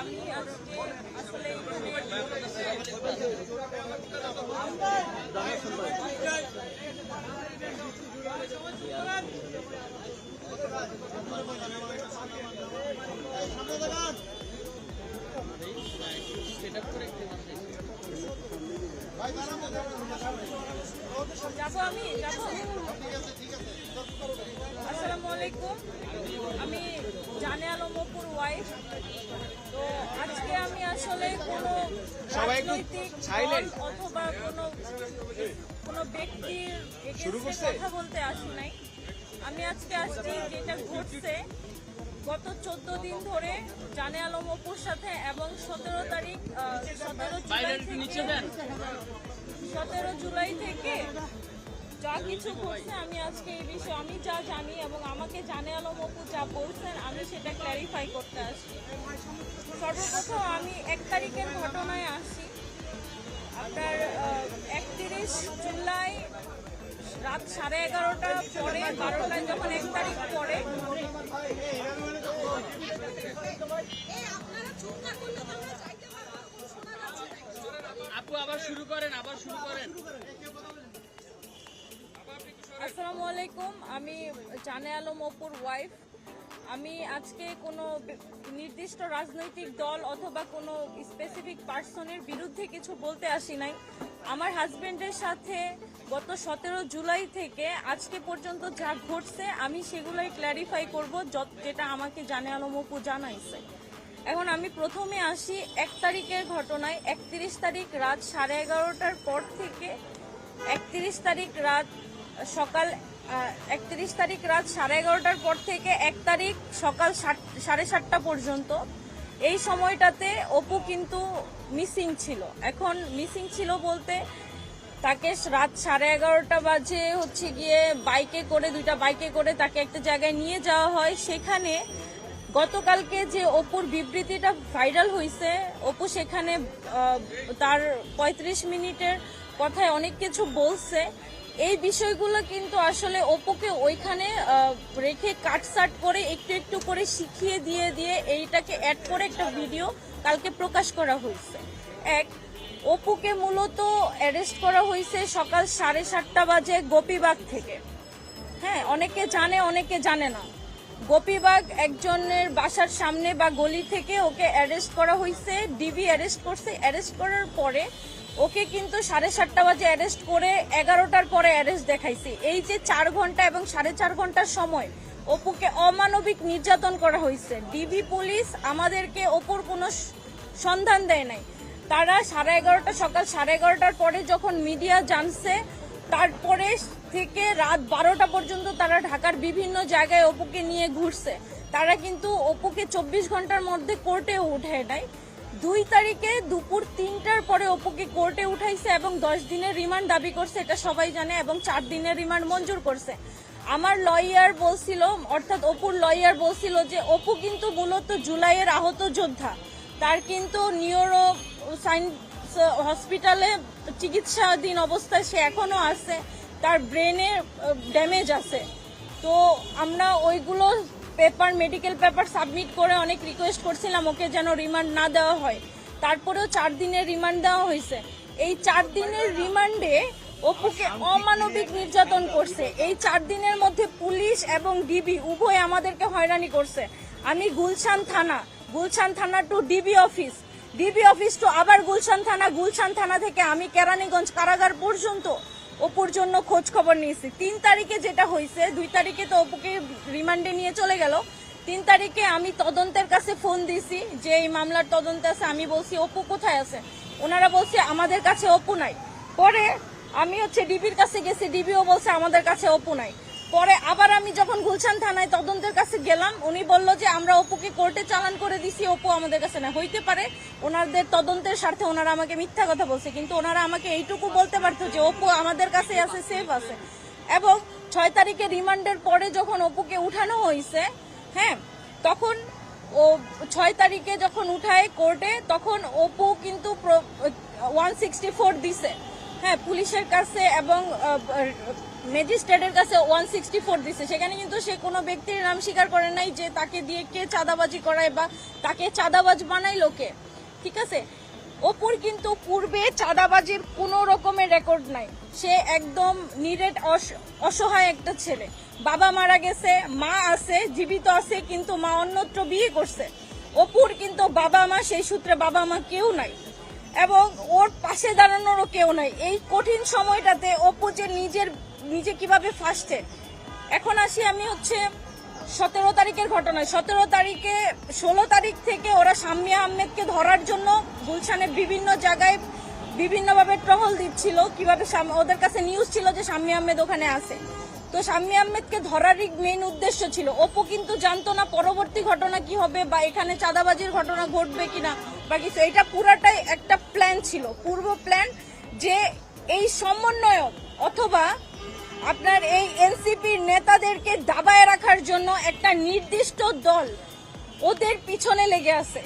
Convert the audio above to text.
আমি আসলে আমি যাব। আসসালামু আলাইকুম। আমি জানে আলম অপুর ওয়াইফ তো আজকে আমি আসলে কোনো রাজনৈতিক দল অথবা কোনো কোনো ব্যক্তির? কথা বলতে আসি নাই। আমি আজকে আসছি যেটা ঘটছে গত চোদ্দ দিন ধরে জানে আলম অপুর সাথে এবং সতেরো তারিখ সতেরো জুলাই থেকে সতেরো জুলাই থেকে যা কিছু ঘটছে, আমি আজকে এই বিষয়ে আমি যা জানি এবং আমাকে জানে আলম অপু যা বলছেন আমি সেটা ক্ল্যারিফাই করতে আসছি। সর্বপ্রথম আমি এক তারিখের ঘটনায় আসি। আপনার একত্রিশ জুলাই রাত সাড়ে এগারোটা পরে, বারোটায় যখন এক তারিখ পরে, আপু আবার শুরু করেন, আবার শুরু করেন। আসসালামু আলাইকুম আমি জানে আলম অপুর ওয়াইফ আমি আজকে কোনো নির্দিষ্ট রাজনৈতিক দল অথবা কোনো স্পেসিফিক পার্সনের বিরুদ্ধে কিছু বলতে আসি নাই। আমার হাজবেন্ডের সাথে গত সতেরো জুলাই থেকে আজকে পর্যন্ত যা ঘটছে, আমি সেগুলোই ক্ল্যারিফাই করব যেটা আমাকে জানে আলম অপু জানাইছে। এখন আমি প্রথমে আসি এক তারিখের ঘটনায়। একত্রিশ তারিখ রাত সাড়ে এগারোটার পর থেকে একত্রিশ তারিখ রাত সকাল একত্রিশ তারিখ রাত সাড়ে এগারোটার পর থেকে এক তারিখ সকাল সাড়ে সাতটা পর্যন্ত। এই সময়টাতে অপু কিন্তু মিসিং ছিল। এখন মিসিং ছিল বলতে তাকে রাত সাড়ে এগারোটা বাজে হচ্ছে গিয়ে বাইকে করে, দুইটা বাইকে করে তাকে একটা জায়গায় নিয়ে যাওয়া হয়। সেখানে গতকালকে যে অপুর বিবৃতিটা ভাইরাল হয়েছে অপু সেখানে তার পঁয়ত্রিশ মিনিটের কথায় অনেক কিছু বলছে। এই বিষয়গুলো কিন্তু আসলে অপুকে ওইখানে রেখে কাটসাট করে একটু একটু করে শিখিয়ে দিয়ে দিয়ে এইটাকে অ্যাড করে একটা ভিডিও কালকে প্রকাশ করা হয়েছে। এক, অপুকে মূলত অ্যারেস্ট করা হয়েছে সকাল সাড়ে সাতটা বাজে গোপীবাগ থেকে। হ্যাঁ অনেকে জানে অনেকে জানে না। গোপীবাগ একজনের বাসার সামনে বা গলি থেকে ওকে অ্যারেস্ট করা হয়েছে ডিবি অ্যারেস্ট করছে। অ্যারেস্ট করার পরে ওকে কিন্তু সাড়ে সাতটা বাজে অ্যারেস্ট করে এগারোটার পরে অ্যারেস্ট দেখাইছে। এই যে চার ঘণ্টা এবং সাড়ে চার ঘণ্টার সময় অপুকে অমানবিক নির্যাতন করা হয়েছে। ডিবি পুলিশ আমাদেরকে অপুর কোনো সন্ধান দেয় নাই। তারা সাড়ে এগারোটা, সকাল সাড়ে এগারোটার পরে যখন মিডিয়া জানছে, তারপরে থেকে রাত বারোটা পর্যন্ত তারা ঢাকার বিভিন্ন জায়গায় অপুকে নিয়ে ঘুরছে। তারা কিন্তু অপুকে চব্বিশ ঘণ্টার মধ্যে কোর্টে উঠে নেয় দুই তারিখে দুপুর তিনটার পরে অপুকে কোর্টে উঠাইছে এবং দশ দিনের রিমান্ড দাবি করছে, এটা সবাই জানে, এবং চার দিনের রিমান্ড মঞ্জুর করছে। আমার লয়ার বলছিল, অর্থাৎ অপুর লয়ার বলছিল যে, অপু কিন্তু মূলত জুলাইয়ের আহত যোদ্ধা। তার কিন্তু নিউরো সাইন্স হসপিটালে চিকিৎসাধীন অবস্থায় সে এখনও আছে। তার ব্রেনে ড্যামেজ আছে। তো আমরা ওইগুলো পেপার মেডিকেল পেপার সাবমিট করে অনেক রিকোয়েস্ট করছিলাম ওকে যেন রিমান্ড না দেওয়া হয়। তারপরেও চার দিনের রিমান্ড দেওয়া হয়েছে। এই চার দিনের রিমান্ডে অপুকে অমানবিক নির্যাতন করছে। এই চার দিনের মধ্যে পুলিশ এবং ডিবি উভয় আমাদেরকে হয়রানি করছে। আমি গুলশান থানা গুলশান থানা to DB office DB office to আবার গুলশান থানা গুলশান থানা থেকে আমি কেরানীগঞ্জ কারাগার পর্যন্ত অপুর জন্য খোঁজ খবর নিয়েছি। তিন তারিখে যেটা হয়েছে দুই তারিখে তো অপুকে রিমান্ডে নিয়ে চলে গেল। তিন তারিখে আমি তদন্তের কাছে ফোন দিছি, যে এই মামলার তদন্ত আছে, আমি বলছি, অপু কোথায় আছে? ওনারা বলছে, আমাদের কাছে অপু নাই। পরে আমি হচ্ছে ডিবির কাছে গেছি, ডিবিও বলছে, আমাদের কাছে অপু নাই। পরে আবার আমি যখন গুলশান থানায় তদন্তের কাছে গেলাম, উনি বলল যে আমরা অপুকে কোর্টে চালান করে দিছি, অপু আমাদের কাছে না, হইতে পারে। ওনাদের তদন্তের স্বার্থে ওনারা আমাকে মিথ্যা কথা বলছে, কিন্তু ওনারা আমাকে এইটুকু বলতে পারতো যে অপু আমাদের কাছে আছে সেফ আছে। এবং ছয় তারিখে রিমান্ডের পরে যখন অপুকে উঠানো হয়েছে হ্যাঁ তখন ও ছয় তারিখে যখন উঠায় কোর্টে, তখন অপু কিন্তু ওয়ান সিক্সটি ফোর দিছে। হ্যাঁ পুলিশের কাছে এবং ম্যাজিস্ট্রেটের কাছে ওয়ান সিক্সটি ফোর দিছে। সেখানে কিন্তু সে কোনো ব্যক্তির নাম স্বীকার করে নাই যে তাকে দিয়ে কে চাঁদাবাজি করায় বা তাকে চাঁদাবাজ বানাই লোকে ঠিক আছে? অপুর কিন্তু পূর্বে চাঁদাবাজির কোনো রকমের রেকর্ড নাই। সে একদম নিরেট অসহায় একটা ছেলে। বাবা মারা গেছে, মা আছে, জীবিত আছে, কিন্তু মা অন্যত্র বিয়ে করছে। অপুর কিন্তু বাবা মা, সেই সূত্রে বাবা মা কেউ নাই। এবং ওর পাশে দাঁড়ানোরও কেউ নাই। এই কঠিন সময়টাতে অপু যে নিজের, নিজে কীভাবে ফাঁসছে? এখন আসি আমি হচ্ছে সতেরো তারিখের ঘটনায়। সতেরো তারিখে, ষোলো তারিখ থেকে ওরা শাম্মী আহমেদকে ধরার জন্য গুলশানের বিভিন্ন জায়গায় বিভিন্নভাবে টহল দিচ্ছিল। কীভাবে ওদের কাছে নিউজ ছিল যে শাম্মী আহমেদ ওখানে আছে। তো শাম্মী আহমেদকে ধরারই মেইন উদ্দেশ্য ছিল। অপু কিন্তু জানতো না পরবর্তী ঘটনা কি হবে বা এখানে চাঁদাবাজির ঘটনা ঘটবে কিনা। বা কিছু এটা পুরাটাই একটা প্ল্যান ছিল। পূর্ব প্ল্যান যে এই সমন্বয়ক অথবা আপনার এই এনসিপির নেতাদেরকে দাবায় রাখার জন্য একটা নির্দিষ্ট দল ওদের পিছনে লেগে আছে।